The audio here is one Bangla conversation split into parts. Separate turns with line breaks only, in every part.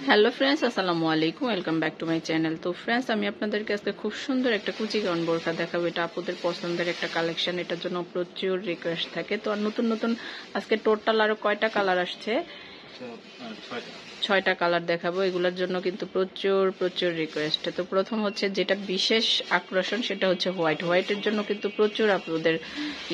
হ্যালো ফ্রেন্ডস আসসালামু আলাইকুম welcome back to my channel তো ফ্রেন্ডস আমি আপনাদেরকে আজকে খুব সুন্দর একটা কুচি গাউন বোরখা দেখাবো। এটা আপুদের পছন্দের একটা কালেকশন এটার জন্য প্রচুর রিকোয়েস্ট থাকে। তো আর নতুন নতুন আজকে টোটাল আরও কয়টা কালার আসছে? ছয়টা। কালার দেখাবো, এগুলোর জন্য কিন্তু প্রচুর প্রচুর রিকোয়েস্ট তো প্রথম হচ্ছে যেটা বিশেষ আকর্ষণ, সেটা হচ্ছে হোয়াইট হোয়াইটের জন্য কিন্তু প্রচুর আপনাদের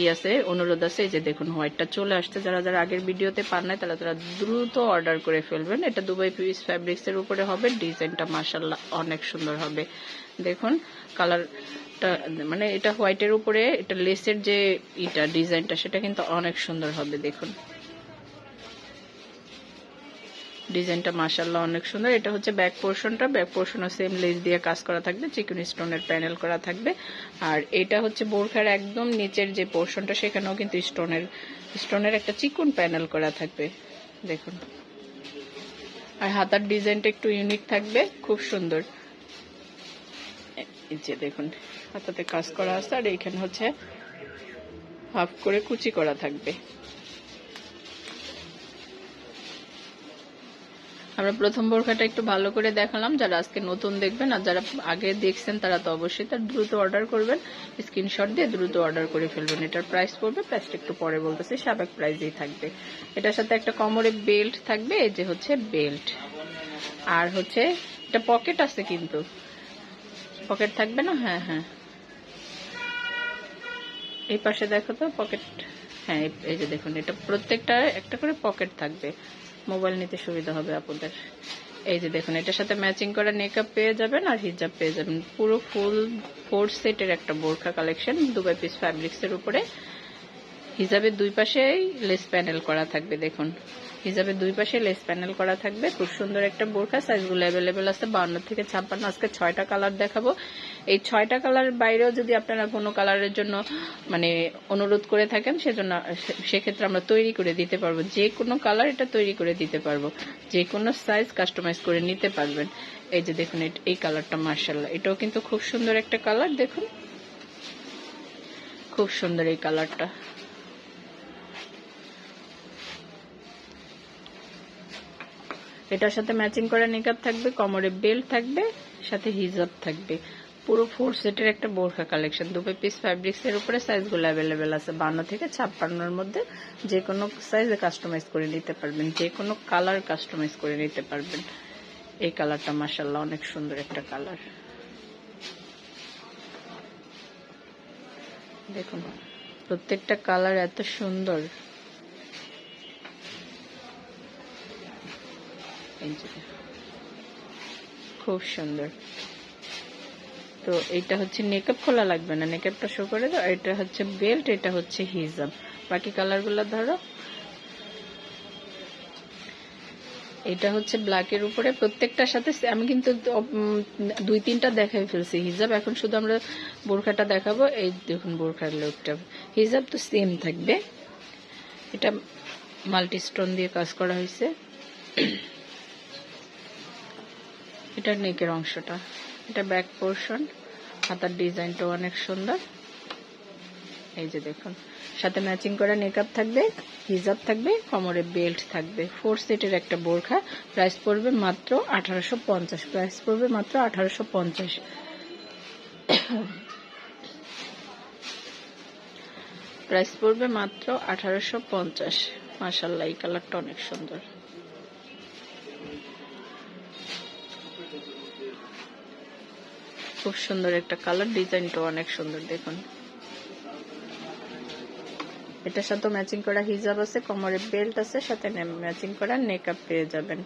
ই আছে, অনুরোধ আছে যে দেখুন হোয়াইটটা চলে আসছে। যারা যারা আগের ভিডিওতে পান নাই, তারা তারা দ্রুত অর্ডার করে ফেলবেন। এটা দুবাই পিস ফ্যাব্রিক্স এর উপরে হবে, ডিজাইনটা মাসাল্লাহ অনেক সুন্দর হবে। দেখুন কালারটা মানে এটা হোয়াইটের উপরে, এটা লেসের যে ইটা, ডিজাইনটা, সেটা কিন্তু অনেক সুন্দর হবে, দেখুন। ডিজাইনটা মাসাল্লাহ অনেক সুন্দর। এটা হচ্ছে ব্যাক পোর্শনটা। ব্যাক পোর্শনও সেম লেস দিয়ে কাজ করা থাকবে। চিকন স্টোনের প্যানেল করা থাকবে। আর এটা হচ্ছে বোরখার একদম নিচের যে পোর্শনটা, সেখানেও কিন্তু স্টোনের স্টোনের একটা চিকন প্যানেল করা থাকবে। দেখুন। আর হাতার ডিজাইনটা একটু ইউনিক থাকবে। খুব সুন্দর। যে দেখুন, হাতাতে কাজ করা আছে। আর এইখানে হচ্ছে হাফ করে কুচি করা থাকবে। আমরা প্রথম বোরখাটা একটু ভালো করে দেখালাম। যারা আজকে নতুন দেখবেন আর যারা আগে দেখছেন, তারা তো অবশ্যই তার দ্রুত অর্ডার করবেন। স্ক্রিনশট দিয়ে দ্রুত অর্ডার করে ফেলবেন। এটার প্রাইস পড়বে প্রাইসটা একটু পরে বলতেছে, সাবেক প্রাইসেই থাকবে। এটার সাথে একটা কোমরে বেল্ট থাকবে, এই যে হচ্ছে বেল্ট আর হচ্ছে, এটা পকেট আছে কিন্তু। পকেট থাকবে না? হ্যাঁ হ্যাঁ। এই পাশে দেখো তো পকেট হ্যাঁ এই যে দেখুন, এটা প্রত্যেকটা একটা করে পকেট থাকবে। মোবাইল নিতে সুবিধা হবে আপনাদের এই যে দেখুন, এটার সাথে ম্যাচিং করা মেকআপ পেয়ে যাবেন আর হিজাব পেয়ে যাবেন। পুরো ফুল ফোর সেটের একটা বোরখা কালেকশন দুবাই পিস ফ্যাব্রিক্সের উপরে। হিজাবের দুই পাশেই লেস প্যানেল করা থাকবে, দেখুন। হিজাবের দুই পাশে লেস প্যানেল করা থাকবে। খুব সুন্দর একটা বোরখা সাইজগুলো অ্যাভেলেবেল আছে বান্ন থেকে ছাপ্পান্ন। আজকে ছয়টা কালার দেখাবো। এই ছয়টা কালারের বাইরেও যদি আপনারা কোনো কালারের জন্য মানে অনুরোধ করে থাকেন, সেজন্য সেক্ষেত্রে আমরা তৈরি করে দিতে পারব। যে কোনো কালার এটা তৈরি করে দিতে পারব। যে কোনো সাইজ কাস্টমাইজ করে নিতে পারবেন। এই যে দেখুন, এই কালারটা মার্শাল্লাহ এটাও কিন্তু খুব সুন্দর একটা কালার দেখুন। খুব সুন্দর এই কালারটা এটার সাথে ম্যাচিং করা নিকাপ থাকবে, কোমরে বেল্ট থাকবে, সাথে হিজাব থাকবে। পুরো ফোর সেটের একটা বোরখা কালেকশন দুটো পিস ফ্যাব্রিক্স এর উপরে সাইজগুলো অ্যাভেলেবেল আছে। বান্ন থেকে ছাপ্পান্নর মধ্যে যে কোনো সাইজে কাস্টমাইজ করে নিতে পারবেন। যে কোনো কালার কাস্টমাইজ করে নিতে পারবেন। এই কালারটা মাসাল্লাহ অনেক সুন্দর একটা কালার দেখুন, প্রত্যেকটা কালার এত সুন্দর। খুব সুন্দর। তো এটা হচ্ছে নেকআপ খোলা লাগবে না নেকআপটা শো করে দাও, এটা হচ্ছে বেল্ট এটা হচ্ছে হিজাব বাকি কালারগুলো ধরো। এটা হচ্ছে ব্ল্যাকের উপরে, প্রত্যেকটার সাথে আমি কিন্তু দুই তিনটা দেখাই ফেলছি। হিজাব এখন শুধু আমরা বোরখাটা দেখাবো, এই দেখুন বোরখার লোকটা হিজাব তো সেম থাকবে। এটা মাল্টি স্টোন দিয়ে কাজ করা হয়েছে। এটা নেকের অংশটা। এটা ব্যাক পোর্শন হাতার ডিজাইনটাও অনেক সুন্দর। এই যে দেখুন, সাথে ম্যাচিং করা মেকআপ থাকবে হিজাব থাকবে, কোমরে বেল্ট থাকবে। ফোর সেটের একটা বোরখা প্রাইস পড়বে মাত্র আঠারোশো পঞ্চাশ প্রাইস পড়বে মাত্র আঠারোশো পঞ্চাশ। প্রাইস পড়বে মাত্র আঠারোশো পঞ্চাশ। মাসাল্লাহ এই কালারটা অনেক সুন্দর। খুব সুন্দর একটা কালার, ডিজাইনটাও অনেক সুন্দর, দেখুন। এটার সাথে ম্যাচিং করা হিজাব আছে, কোমরে বেল্ট আছে, সাথে ম্যাচিং করা নেকআপ পেয়ে যাবেন।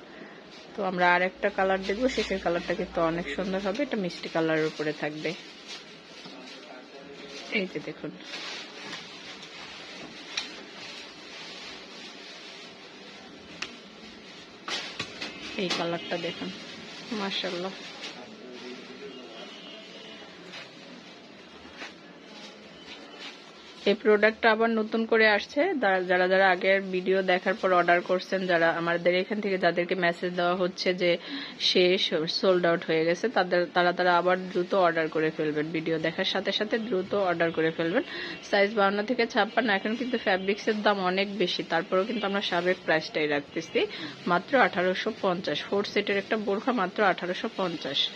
তো আমরা আর একটা কালার দেখব, শেষের কালারটা কিন্তু অনেক সুন্দর হবে, এটা মিষ্টি কালারের উপরে থাকবে। এই যে দেখুন। এই কালারটা দেখুন মার্শাল্লাহ এই প্রোডাক্টটা আবার নতুন করে আসছে। যারা- যারা আগের ভিডিও দেখার পর অর্ডার করছেন, যারা আমাদের এখান থেকে যাদেরকে মেসেজ দেওয়া হচ্ছে যে শেষ সোল্ড আউট হয়ে গেছে, তাদের তারা তারা আবার দ্রুত অর্ডার করে ফেলবেন ভিডিও দেখার সাথে সাথে দ্রুত অর্ডার করে ফেলবেন। সাইজ বাউন্ন থেকে ছাপ্পান্ন, এখন কিন্তু ফ্যাব্রিক্সের দাম অনেক বেশি, তারপরেও কিন্তু আমরা সাবেক প্রাইসটাই রাখতেছি, মাত্র আঠারোশো পঞ্চাশ। ফোর সেটের একটা বোরখা মাত্র আঠারোশো পঞ্চাশ।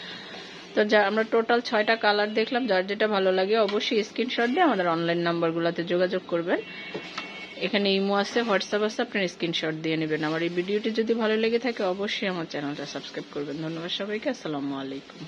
তো যা, আমরা টোটাল ছয়টা কালার দেখলাম, যার যেটা ভালো লাগে অবশ্যই স্ক্রিনশট দিয়ে আমাদের অনলাইন নাম্বারগুলোতে যোগাযোগ করবেন। এখানে ইমো আছে, হোয়াটসঅ্যাপ আছে আপনার স্ক্রিনশট দিয়ে নেবেন। আমার এই ভিডিওটি যদি ভালো লেগে থাকে, অবশ্যই আমার চ্যানেলটা সাবস্ক্রাইব করবেন। ধন্যবাদ সবাইকে, আসসালামু আলাইকুম।